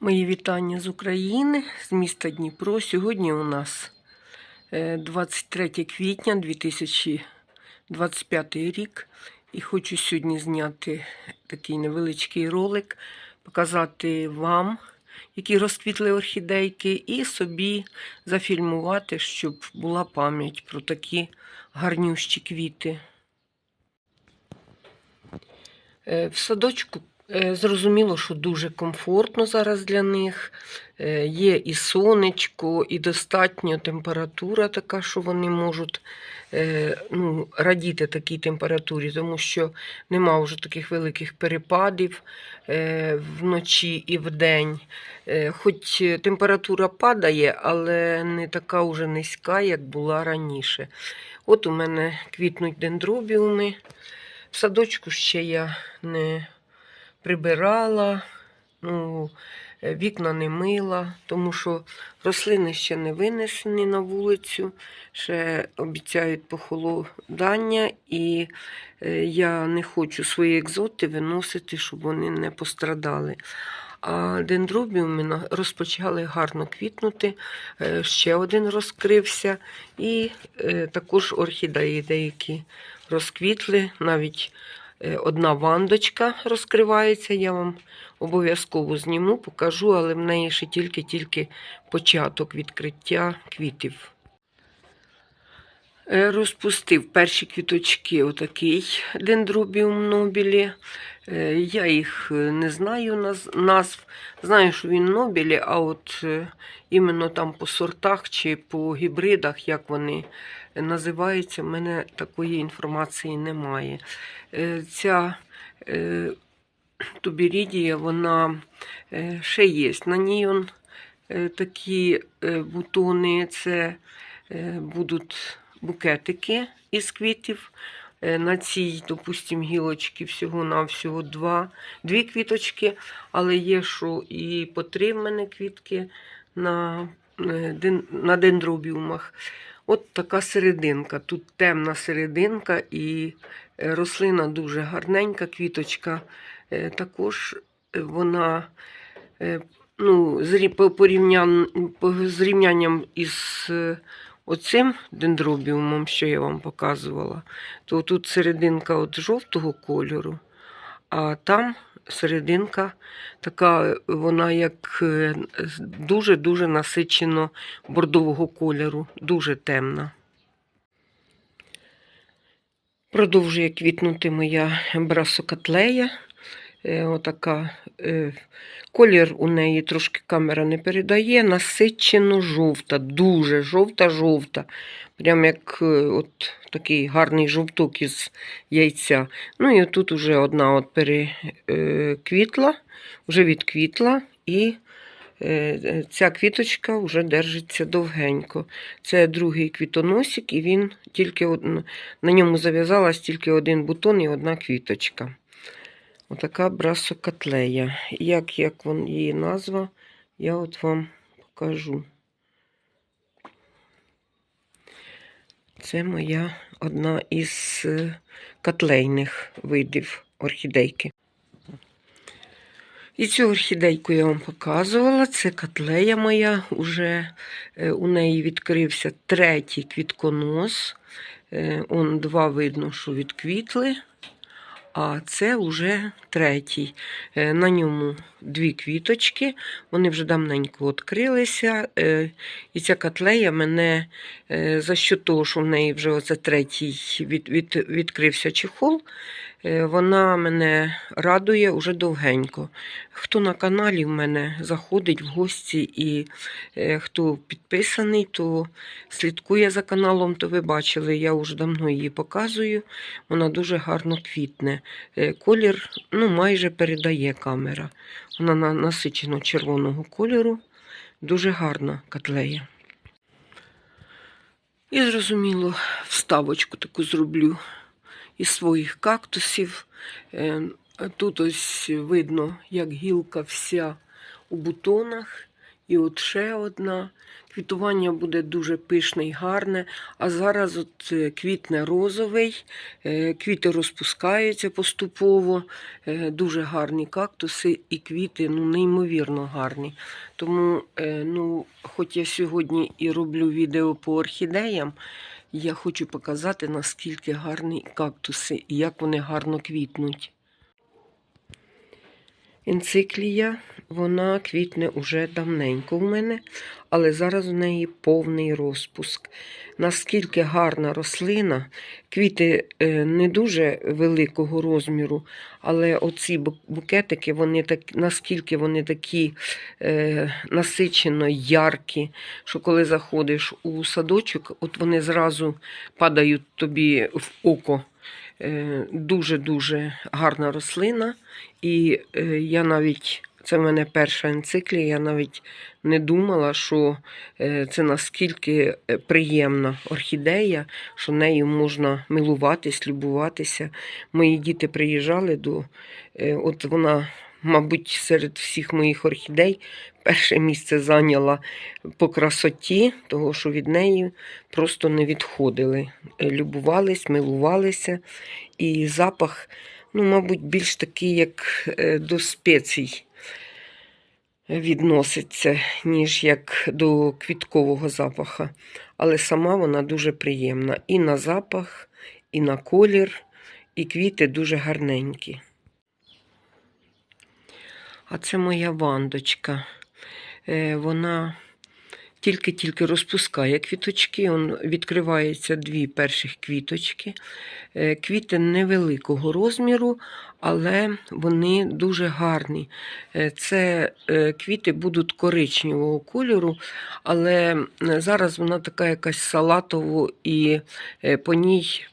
Мої вітання з України, з міста Дніпро. Сьогодні у нас е, 23 квітня 2025 рік. І хочу сьогодні зняти такий невеличкий ролик, показати вам, які розквітли орхідейки, і собі зафільмувати, щоб була пам'ять про такі гарнющі квіти. Е, В садочку е, зрозуміло, що дуже комфортно зараз для них. Е, Є і сонечко, і достатня температура така, що вони можуть е, ну, радіти такій температурі, тому що нема вже таких великих перепадів е, вночі і вдень. Е, Хоч температура падає, але не така вже низька, як була раніше. От у мене квітнуть дендробіуми. В садочку ще я не прибирала, ну, е, вікна не мила, тому що рослини ще не винесені на вулицю, ще обіцяють похолодання, і е, я не хочу свої екзоти виносити, щоб вони не пострадали. А дендробіуми розпочали гарно квітнути. Е, Ще один розкрився. І також орхідеї деякі розквітли. Навіть одна вандочка розкривається. Я вам обов'язково зніму, покажу, але в неї ще тільки-тільки початок відкриття квітів. Е, Розпустив перші квіточки отакий дендробіум нобілі. Е, Я їх е, не знаю назв. Знаю, що він нобілі, а от е, іменно там по сортах чи по гібридах, як вони називаються, в мене такої інформації немає. Е, Ця е, тубірідія, вона е, ще є. На ній он, такі бутони, це будуть букетики із квітів. На цій, допустимо, гілочці всього-навсього два, дві квіточки, але є, що і по три в мене квітки на, на дендробіумах. От така серединка. Тут темна серединка і е, рослина дуже гарненька, квіточка. Е, Також е, вона ну, по порівнян, із оцим дендробіумом, що я вам показувала, то тут серединка от жовтого кольору, а там серединка така, вона як е, дуже-дуже насичено бордового кольору, дуже темна. Продовжує квітнути моя брасокатлея. Е, Отака е, колір у неї трошки камера не передає. Насичено жовта, дуже жовта-жовта. Прям як е, от такий гарний жовток із яйця. Ну і тут уже одна от переквітла, вже відквітла, і е, ця квіточка вже держиться довгенько. Це другий квітоносик, і він тільки на ньому зав'язалась тільки один бутон і одна квіточка. Отака брасокатлея. Як, як вон її назва, я от вам покажу. Це моя одна із е, котлейних видів орхідейки. І цю орхідейку я вам показувала. Це котлея моя. Уже е, у неї відкрився третій квітконос. Е, Он два видно, що відквітли. А це вже третій. Е, На ньому дві квіточки, вони вже давненько відкрилися. Е, І ця котлея мене е, за що того, що в неї вже оце третій від, від, відкрився чехол, вона мене радує уже довгенько. Хто на каналі в мене заходить в гості і е, хто підписаний, то слідкує за каналом, то ви бачили, я вже давно її показую. Вона дуже гарно квітне. Е, Колір ну, майже передає камера. Вона на насичено червоного кольору. Дуже гарна котлея. І зрозуміло, вставочку таку зроблю із своїх кактусів. Е, Тут ось видно, як гілка вся у бутонах. І от ще одна. Квітування буде дуже пишне і гарне. А зараз от е, квітне розовий, е, квіти розпускаються поступово. Дуже гарні кактуси і квіти, ну неймовірно гарні. Тому, ну, хоч я сьогодні і роблю відео по орхідеям, я хочу показати, наскільки гарні кактуси і як вони гарно квітнуть. Енциклія, вона квітне уже давненько в мене, але зараз у неї повний розпуск. Наскільки гарна рослина, квіти е, не дуже великого розміру, але оці букетики, вони так, наскільки вони такі е, насичено яркі, що коли заходиш у садочок, от вони зразу падають тобі в око. Е, Дуже-дуже гарна рослина. І е, я навіть, це в мене перша енциклія, я навіть не думала, що е, це наскільки е, приємна орхідея, що нею можна милуватись, любуватися. Мої діти приїжджали до, е, от вона, мабуть, серед всіх моїх орхідей перше місце зайняла по красоті, того що від неї просто не відходили. Любувались, милувалися. І запах, ну, мабуть, більш такий, як до спецій відноситься, ніж як до квіткового запаха. Але сама вона дуже приємна. І на запах, і на колір, і квіти дуже гарненькі. А це моя вандочка. Е, Вона тільки-тільки розпускає квіточки. Он відкриваються дві перших квіточки. Е, Квіти невеликого розміру, але вони дуже гарні. Е, Це е, квіти будуть коричневого кольору, але зараз вона така якась салатово і е, по ній,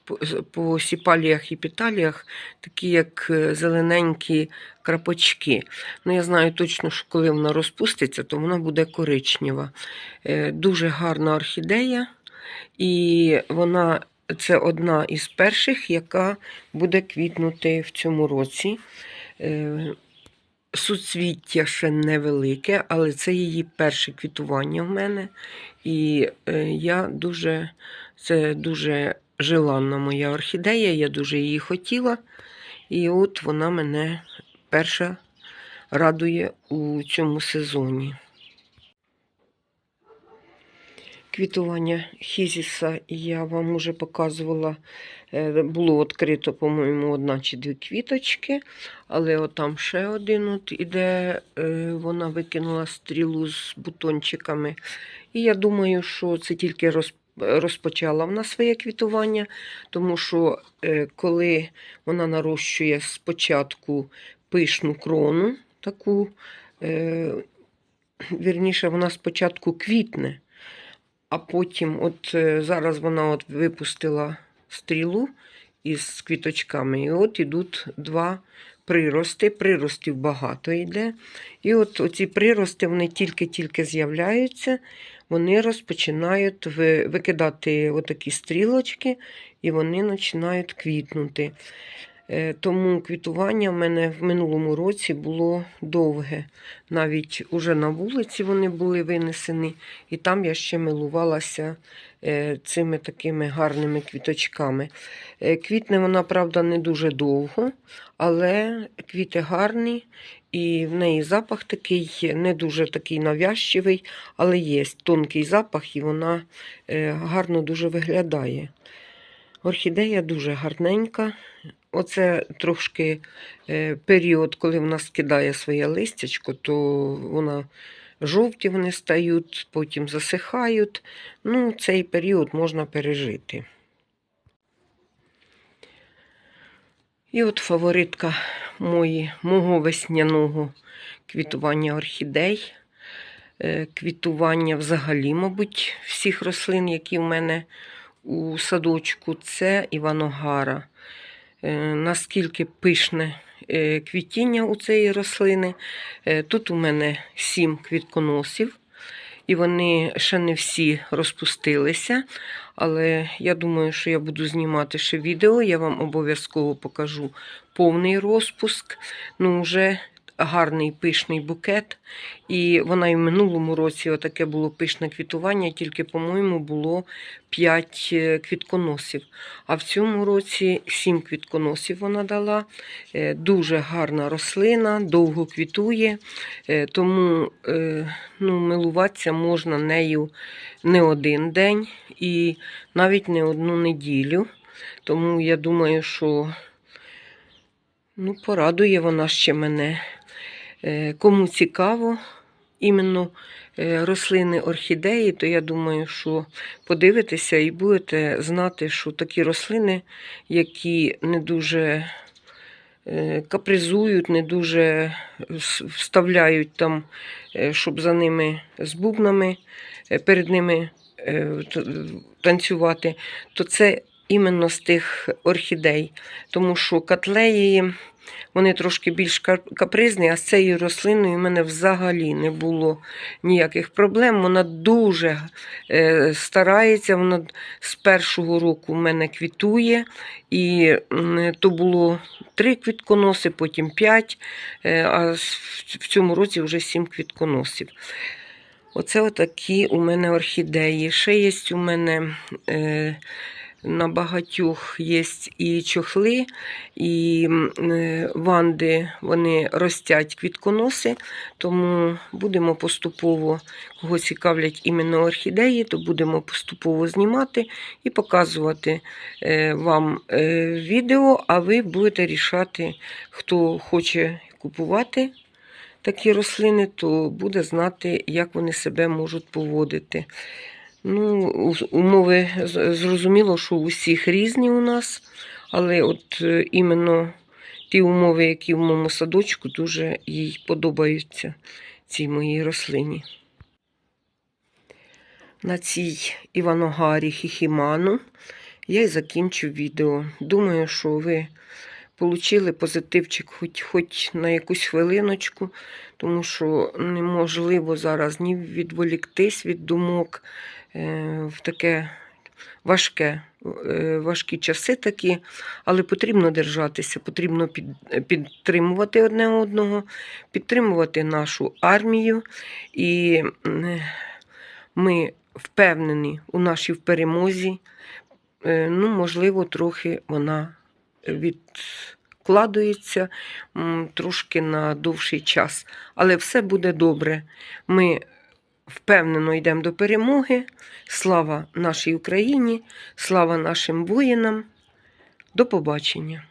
по- сіпаліях і піталіях, такі як е, зелененькі крапочки. Ну, я знаю точно, що коли вона розпуститься, то вона буде коричнева. Е, Дуже гарна орхідея, і вона це одна із перших, яка буде квітнути в цьому році. Е, Суцвіття ще невелике, але це її перше квітування в мене. І е, я дуже, це дуже желанна моя орхідея, я дуже її хотіла. І от вона мене перша радує у цьому сезоні. Квітування хізіса я вам уже показувала. Е, Було відкрито, по-моєму, одна чи дві квіточки, але отам ще один от іде, е, вона викинула стрілу з бутончиками. І я думаю, що це тільки розпочала вона своє квітування, тому що е, коли вона нарощує спочатку пишну крону, таку, вірніше, вона спочатку квітне. А потім, от е, зараз вона от випустила стрілу із квіточками, і от ідуть два прирости. Приростів багато йде. І от оці прирости вони тільки-тільки з'являються, вони розпочинають викидати отакі стрілочки, і вони починають квітнути. Е, Тому квітування в мене в минулому році було довге. Навіть уже на вулиці вони були винесені, і там я ще милувалася е, цими такими гарними квіточками. Е, Квітне вона, правда, не дуже довго, але квіти гарні, і в неї запах такий, не дуже такий навязчивий, але є тонкий запах, і вона гарно дуже виглядає. Орхідея дуже гарненька. Оце трошки е, період, коли вона скидає своє листячко, то вона жовті вони стають, потім засихають. Ну, цей період можна пережити. І от фаворитка мої, мого весняного квітування орхідей. Е, Квітування взагалі, мабуть, всіх рослин, які в мене у садочку, це Іваногара. Е, Наскільки пишне е, квітіння у цієї рослини. Е, Тут у мене сім квітконосів, і вони ще не всі розпустилися. Але я думаю, що я буду знімати ще відео, я вам обов'язково покажу повний розпуск. Ну, вже гарний пишний букет. І вона і в минулому році отаке було пишне квітування, тільки, по-моєму, було 5 квітконосів. А в цьому році 7 квітконосів вона дала. Е, Дуже гарна рослина, довго квітує, е, тому е, ну, милуватися можна нею не один день і навіть не одну неділю. Тому я думаю, що ну, порадує вона ще мене. Е, Кому цікаво іменно е, рослини орхідеї, то я думаю, що подивитеся і будете знати, що такі рослини, які не дуже е, капризують, не дуже вставляють там, щоб за ними з бубнами перед ними танцювати, то це іменно з тих орхідей. Тому що котлеї вони трошки більш капризні, а з цією рослиною в мене взагалі не було ніяких проблем. Вона дуже е, старається, вона з першого року в мене квітує. І то було три квітконоси, потім п'ять, е, а в цьому році вже сім квітконосів. Оце отакі у мене орхідеї. Ще є у мене е, на багатьох є і чохли, і е, ванди вони ростять квітконоси, тому будемо поступово, кого цікавлять іменно орхідеї, то будемо поступово знімати і показувати е, вам е, відео, а ви будете рішати, хто хоче купувати такі рослини, то буде знати, як вони себе можуть поводити. Ну, умови зрозуміло, що у всіх різні у нас, але от е, іменно ті умови, які в моєму садочку, дуже їй подобаються цій моїй рослині. На цій Іваногарі Хіхіману я й закінчу відео. Думаю, що ви отримали позитивчик хоч, хоч на якусь хвилиночку, тому що неможливо зараз ні відволіктись від думок в таке важке, е, важкі часи такі, але потрібно держатися, потрібно під, підтримувати одне одного, підтримувати нашу армію. І ми впевнені у нашій перемозі. Е, Ну, можливо, трохи вона відкладується м, трошки на довший час. Але все буде добре. Ми впевнено йдемо до перемоги. Слава нашій Україні, слава нашим воїнам. До побачення!